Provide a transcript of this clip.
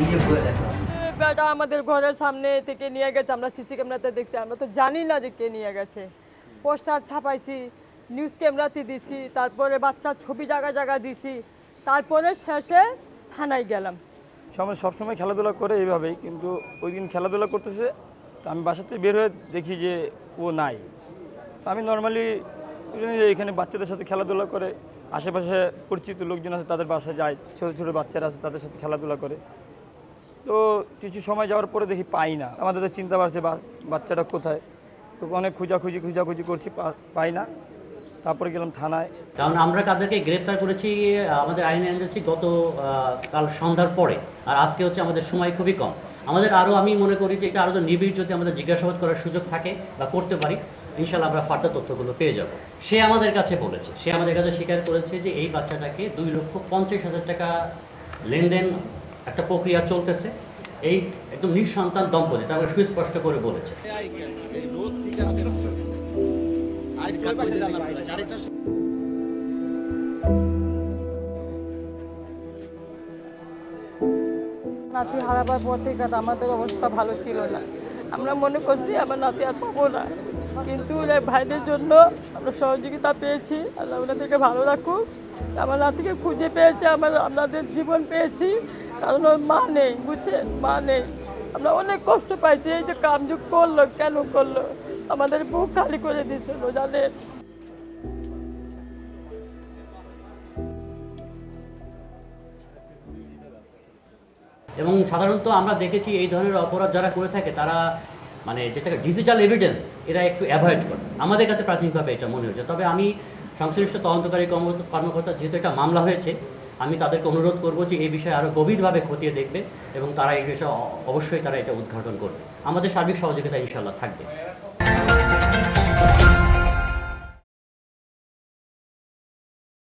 নিজে ঘুরে দেখলাম বেটা আমাদের ঘরের সামনে থেকে নিয়ে গেছে আমরা সিসি ক্যামেরাতে দেখছি আমরা তো জানি না যে কে নিয়ে গেছে। পোস্টার ছাপাইছি নিউজ ক্যামেরাতে দিছি তারপরে বাচ্চার ছবি জায়গা জায়গা দিছি তারপরে শেষে থানায় গেলাম। সময় সবসময় খেলাধুলা করে এইভাবেই কিন্তু ওই দিন খেলাধুলা করতেছে তো আমি বাসাতে বের হয়ে দেখি যে ও নাই। তো আমি নর্মালি এখানে বাচ্চাদের সাথে খেলাধুলা করে আশেপাশে পরিচিত লোকজন আছে, তাদের বাসায় যায়, ছোটো ছোটো বাচ্চারা আছে, তাদের সাথে খেলাধুলা করে। তো কিছু সময় যাওয়ার পরে দেখি পাই না। আমাদের তো চিন্তা বাড়ছে বাচ্চাটা কোথায়? তো অনেক খোঁজাখুঁজি খোঁজাখুঁজি করছি পাই না। তারপরে গেলাম থানায়। কারণ আমরা তাদেরকে গ্রেপ্তার করেছি, আমাদের আইনে এনেছি গত কাল সন্ধ্যার পরে, আর আজকে হচ্ছে আমাদের সময় খুবই কম। আমাদের আরও আমি মনে করি যে এটা আরও নিবিড় যদি আমাদের জিজ্ঞাসাবাদ করার সুযোগ থাকে বা করতে পারি। ইনশাল্লাহ আমরা ফার্দার তথ্যগুলো পেয়ে যাব। সে আমাদের কাছে বলেছে, সে আমাদের কাছে স্বীকার করেছে যে এই বাচ্চাটাকে দুই লক্ষ পঞ্চাশ হাজার টাকা লেনদেন একটা প্রক্রিয়া চলতেছে। এই একদম নিঃসন্তান দম্পতি তারপরে সুস্পষ্ট করে বলেছে। নাতি হারাবার পর থেকে আমাদের অবস্থা ভালো ছিল না। আমরা মনে করছি আমার নাতি আর পাবো না। কিন্তু ভাইদের জন্য আমরা সহযোগিতা পেয়েছি। আল্লাহ ওনাদেরকে ভালো রাখুক। আমার নাতিকে খুঁজে পেয়েছে, আমার আপনাদের জীবন পেয়েছি। কারণ ওর মা নেই, বুঝছেন? মা নেই। আমরা অনেক কষ্ট পাইছি, এই যে কামযুগ করল, কেন করল? আমাদের বুক খালি করে দিয়েছিল জানেন? এবং সাধারণত আমরা দেখেছি এই ধরনের অপরাধ যারা করে থাকে, তারা মানে যেটাকে ডিজিটাল এভিডেন্স এরা একটু অ্যাভয়েড করে। আমাদের কাছে প্রাথমিকভাবে এটা মনে হয়েছে। তবে আমি সংশ্লিষ্ট তদন্তকারী কর্ম- কর্মকর্তা, যেহেতু একটা মামলা হয়েছে, আমি তাদেরকে অনুরোধ করব যে এই বিষয়ে আরও গভীরভাবে খতিয়ে দেখবে এবং তারা এই বিষয়ে অবশ্যই তারা এটা উদ্ঘাটন করবে। আমাদের সার্বিক সহযোগিতা ইনশাল্লাহ থাকবে।